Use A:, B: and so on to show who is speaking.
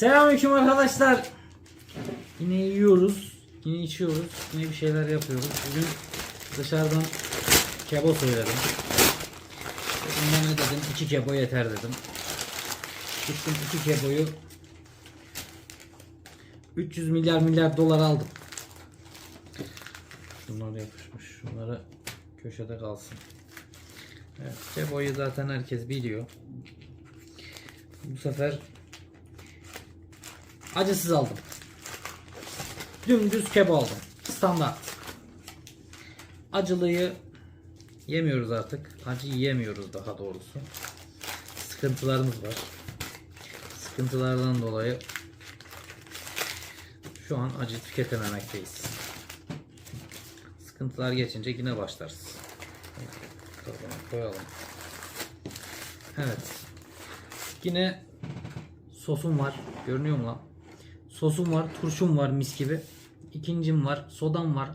A: Selamünaleyküm arkadaşlar. Yine yiyoruz. Yine içiyoruz. Yine bir şeyler yapıyoruz. Bugün dışarıdan kebo söyledim. Dedim ne dedim? iki kebo yeter dedim. Gittim iki keboyu 300 milyar milyar dolar aldım. Şunlar yapışmış. Şunları köşede kalsın. Evet, keboyu zaten herkes biliyor. Bu sefer acısız aldım. Dümdüz kebap aldım. Standart. Acılıyı yemiyoruz artık. Acı yiyemiyoruz daha doğrusu. Sıkıntılarımız var. Sıkıntılardan dolayı şu an acı tüketememekteyiz. Sıkıntılar geçince yine başlarız. Koyalım. Evet. Yine sosum var. Görünüyor mu lan? Sosum var, turşum var mis gibi. İkincim var, sodam var.